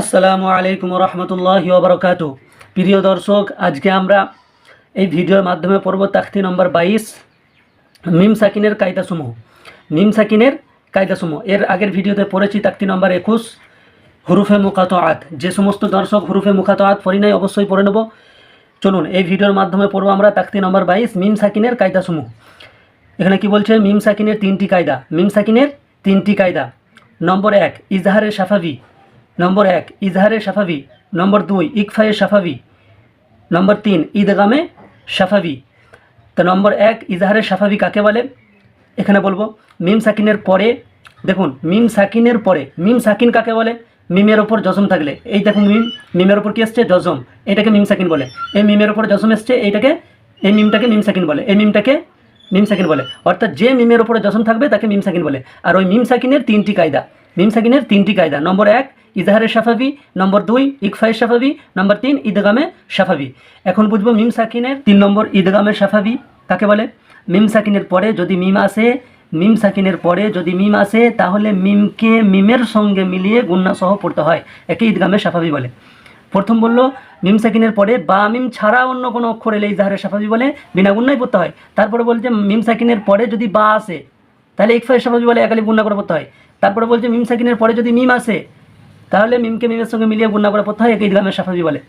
আসসালামু আলাইকুম রহমতুল্লাহ ওবরকাত। প্রিয় দর্শক, আজকে আমরা এই ভিডিওর মাধ্যমে পড়ব তাখতি নম্বর বাইশ, মিম সাকিনের কায়দাসমূহ। মিম সাকিনের কায়দাসমূহ। এর আগের ভিডিওতে পড়েছি তাকতি নম্বর একুশ, হুরুফে মুখাত আত যে সমস্ত দর্শক হুরুফে মুখাত আত পড়ি নাই, অবশ্যই পড়ে নেব। চলুন, এই ভিডিওর মাধ্যমে পড়ব আমরা তাকতি নম্বর বাইশ, মিম সাকিনের কায়দাসমূহ। এখানে কি বলছে? মিম সাকিনের তিনটি কায়দা। মিম সাকিনের তিনটি কায়দা। নম্বর এক, ইজহারে সাফাবি নম্বর এক, ইজহারে সাফাবি নম্বর দুই, ইকফায়ে সাফাবি নম্বর তিন, ঈদগামে সাফাবি তো নম্বর এক, ইজহারে সাফাবি কাকে বলে? এখানে বলব, মিম সাকিনের পরে, দেখুন, মিম সাকিনের পরে, মিম সাকিন কাকে বলে? মিমের ওপর জজম থাকলে। এই দেখুন মিম, মিমের ওপর কি এসছে জজম। এটাকে মিম সাকিন বলে। এই মিমের ওপর জজম এসছে, এইটাকে, এই মিমটাকে মিম সাকিন বলে। এই মিমটাকে মিম সাকিন বলে। অর্থাৎ যে মিমের ওপরে জসম থাকবে, তাকে মিম সাকিন বলে। আর ওই মিম সাকিনের তিনটি কায়দা। মিম সাকিনের তিনটি কায়দা। নম্বর এক, ইজহারে সাফাবি নম্বর দুই, ইকফায়ে সাফাবি নম্বর তিন, ঈদগামে সাফাবি এখন বুঝব মিম সাকিনের তিন নম্বর, ঈদগামে সাফাবি কাকে বলে? মিম সাকিনের পরে যদি মিম আসে মিম সাকিনের পরে যদি মিম আসে, তাহলে মিমকে মিমের সঙ্গে মিলিয়ে গুন্না সহ পড়তে হয়। একে ঈদগামে সাফাবি বলে। প্রথম বলল মিম সাকিনের পরে বা মিম ছাড়া অন্য কোনো অক্ষর এলে ইজাহারে সাফাবি বলে, বিনা গুন্নাই পড়তে হয়। তারপরে বলছে মিম সাকিনের পরে যদি বা আসে তাহলে ইকফায় সাফাবি বলে একালি গুন্না করে পড়তে হয়, তারপরে বলছে মিম সাকিনের পরে যদি মিম আসে, তাহলে মিমকে মিমের সঙ্গে মিলিয়ে গুন্না করে পড়তে হয় একে ইদগামের সাফাবি বলে।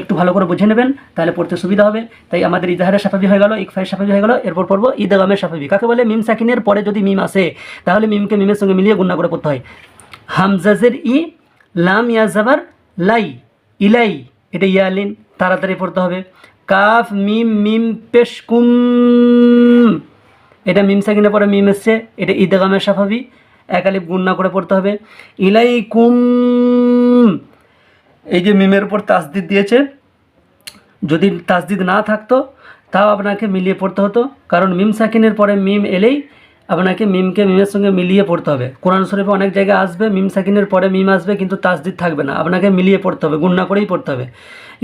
একটু ভালো করে বুঝে নেবেন, তাহলে পড়তে সুবিধা হবে। তাই আমাদের ইজাহারের সাফাবি হয়ে গেল ইকফায়ের সাফাবি হয়ে গেল, এরপর পড়ব ঈদগামের সাফাবি। কাকে বলে? মিম সাকিনের পরে যদি মিম আসে, তাহলে মিমকে মিমের সঙ্গে মিলিয়ে গুন্না করে পড়তে হয়। হামজাজের ই, লাম ইয়া জাবার লাই, ইলাই, এটা ইয়ালিন তাড়াতাড়ি পড়তে হবে। কাফ, মিম মিম, পেশ, কুম। এটা মিম সাকিনের পরে মিম এসছে, এটা ঈদগামের সাফাবি একালিপ গুন্না করে পড়তে হবে। ইলাই কুম এই যে মিমের উপর তাসদিদ দিয়েছে, যদি তাসদিদ না থাকতো, তাও আপনাকে মিলিয়ে পড়তে হতো। কারণ মিম সাকিনের পরে মিম এলেই আপনাকে মিমকে, মিমের সঙ্গে মিলিয়ে পড়তে হবে। কোরআন শরীফে অনেক জায়গায় আসবে, মিম সাকিনের পরে মিম আসবে, কিন্তু তাসদিদ থাকবে না। আপনাকে মিলিয়ে পড়তে হবে গুন্না করেই পড়তে হবে।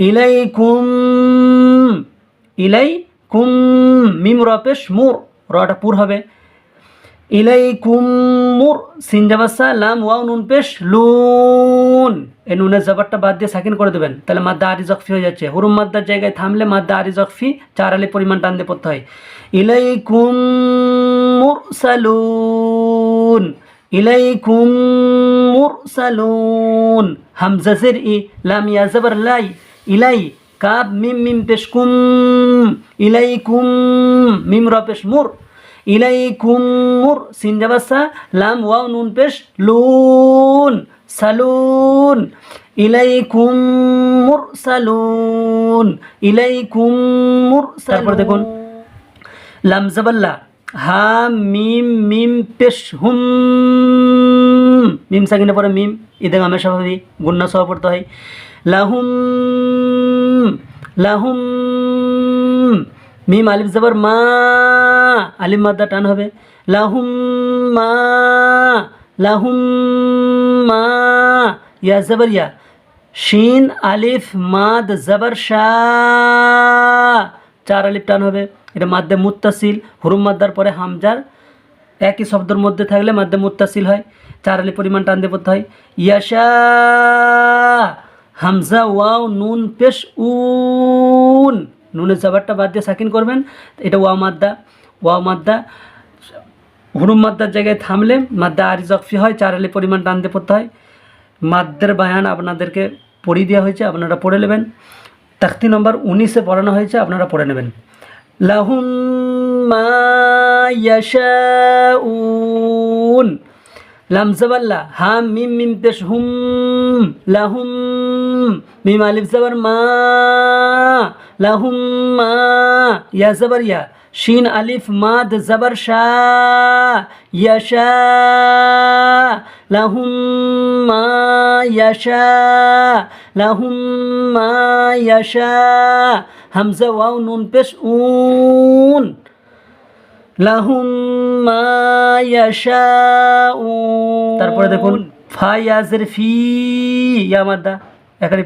ইলাই কুম ইলাই কুম মিম রপেশ মুর। রটা পুর হবে। ইলাইকুম মুর সিন জাবাসা লাম, ওয়াও, নুন, পেশ, লুন। এই নুনের জবারটা বাদ দিয়ে সাকিন করে দেবেন। তাহলে মাদ্দা আরি জকফি হয়ে যাচ্ছে। হুরুম মাদ্দার জায়গায় থামলে মাদ্দা আরি জকফি চার আলি পরিমাণ টান দিয়ে পড়তে হয়। ইলাইকুম মুরসালুন ইলাইকুম মুরসালুন হামজাজের ই লাম ইয়া জবর লাই, ইলাই। কাব মিম মিম পেশ কুম ইলাইকুম মিম র পেশ মুর ইলাইকুম মুর সিন জাবাসা লাম ওয়াও নুন পেশ লুন সালুন ইলাইকুম মুর সালুন ইলাই ইলাইকুম মুর তারপর দেখুন। লাম জাবাল্লা হা মিম মিম পেশ হুম মিম সাকিনে পরে মিম গামের স্বাভাবিক গুন্না সহ পড়তে হয়। লাহুম লাহুম মিম আলিফ জবর মা আলিম মাদ্দা টান হবে। লাহুম মা লাহুম মা, ইয়া জবর ইয়া। শিন, আলিফ, মাদ, জবর শাহ চার আলিফ টান হবে। এটা মাদ্দে মুত্তাসিল, হুরুম মাদ্দার পরে হামজার। একই শব্দের মধ্যে থাকলে মাদ্দে মুত্তাসিল হয়। চার আলি পরিমাণ টান দিয়ে হয়। ইয়াশা হামজা, ওয়াও, নুন, পেশ, উন। নুনের জবারটা বাদ দিয়ে সাকিন করবেন। এটা ওয়া মাদ্দা। ওয়া মাদ্দা, হুরুম মাদ্দার জায়গায় থামলে মাদ্দা আরি জকফি হয়, চার আলি পরিমাণ টান দিয়ে পড়তে হয়। মাদ্দের বায়ান আপনাদেরকে পড়িয়ে দেওয়া হয়েছে, আপনারা পড়ে নেবেন। তাখতি নম্বর উনিশে পড়ানো হয়েছে, আপনারা পড়ে নেবেন। লাহুম মা ইয়াশাউন। লাম জাবাল্লা হাম, মিম মিম হুম লাহুম মিম, আলিফ জাবার মা লাহুম মা, ইয়া শিন, আলিফ, মাদ জাবার শাহ ইয়াশা লাহুম মা ইয়াশা লাহুম মা ইয়াশা হামজা, ওয়াও, নুন, পেশ, উন লাহুম তারপরে দেখুন ফায়াজের ফি ইয়া মাদ্দা।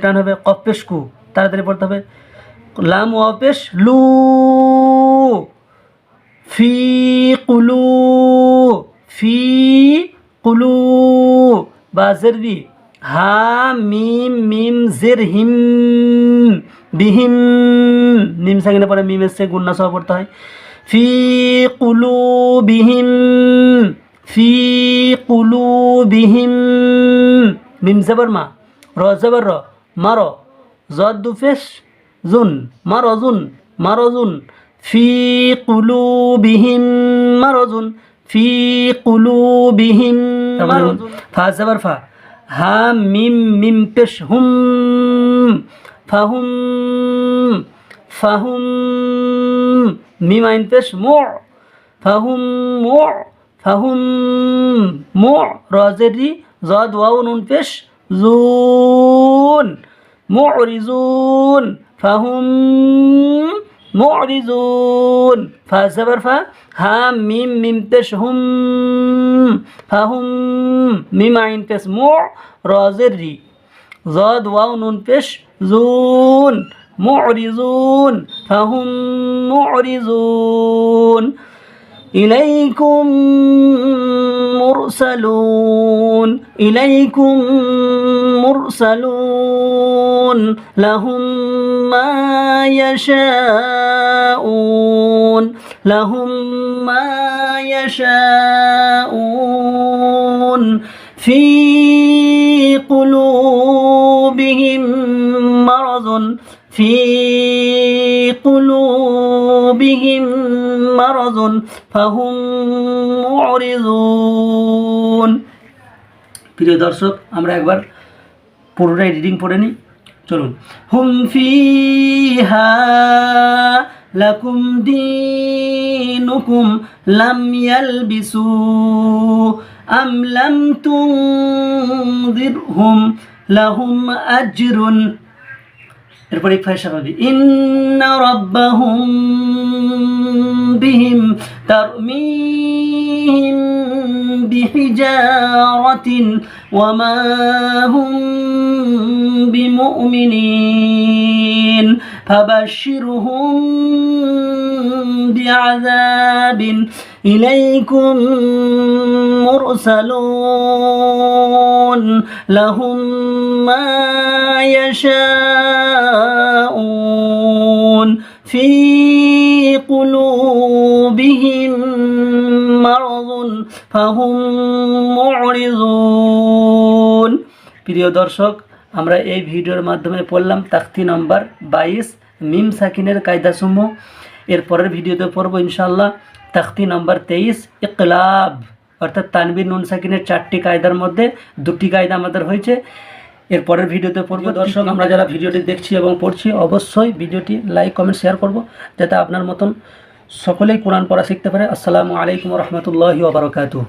টান হবে কপেশ কু। তাড়াতাড়ি পড়তে হবে। লাম ওয়াপেশ লু। ফি কুলু। ফি কুলু। বি হা, মিম মিম, জের, হিম, বিহিম। মিম সাকিনে পরে মিম এসছে গুন্না সহ পড়তে হয়। ফি কুলু বিহিম ফি কুলু বিহিম মিম জবর মা, র জবর র মারো জদ দুফেশ জুন মারো জুন মারো জুন। ফি কুলু বিহিম মারো জুন। ফি কুলু বিহিম মারো ফা জবর ফা। হা মিম মিম পেশ হুম ফাহুম ফাহুম মিম আইন পেশ মো ফাহুম মো ফাহুম মো রজেরি জদ ওয়াও নুন পেশ জুন মুরিজুন ফাহুম মুরিজুন ফা জবর ফা হা মিম মিম পেশ হুম ফাহুম মিম আইন পেশ মু রজের রি জদ معرضون فهم معرضون إليكم مرسلون إليكم مرسلون لهم ما يشاءون لهم ما يشاءون في قلوبهم مرض في قلوبهم مرض فهم معرضون প্রিয় দর্শক আমরা একবার পুরোটাই রিডিং পড়ে নিই চলুন হুম ফিহা লাকুম দিনুকুম লাম ইয়ালবিসু আম লাম তুনদিরহুম লাহুম আজরুন এরপর এক ফায়সা পাবি ইন্না রাব্বাহুম বিহিম তারমিহিম বিহিজারাতিন ওয়ামা হুম বিমুমিনিন فبشرهم بعذاب إليكم مرسلون لهم ما يشاءون في قلوبهم مرض فهم معرضون প্রিয় দর্শক আমরা এই ভিডিওর মাধ্যমে পড়লাম তাখতি নম্বর বাইশ মিম সাকিনের কায়দাসমূহ এর পরের ভিডিওতে পড়বো ইনশাল্লাহ তাখতি নম্বর তেইশ ইকলাব অর্থাৎ তানবির নুন সাকিনের চারটি কায়দার মধ্যে দুটি কায়দা আমাদের হয়েছে এর পরের ভিডিওতে পড়ব। দর্শক আমরা যারা ভিডিওটি দেখছি এবং পড়ছি অবশ্যই ভিডিওটি লাইক কমেন্ট শেয়ার করব যাতে আপনার মতন সকলেই কোরআন পড়া শিখতে পারে। আসসালামু আলাইকুম রহমতুল্লাহি ওবরাকাতু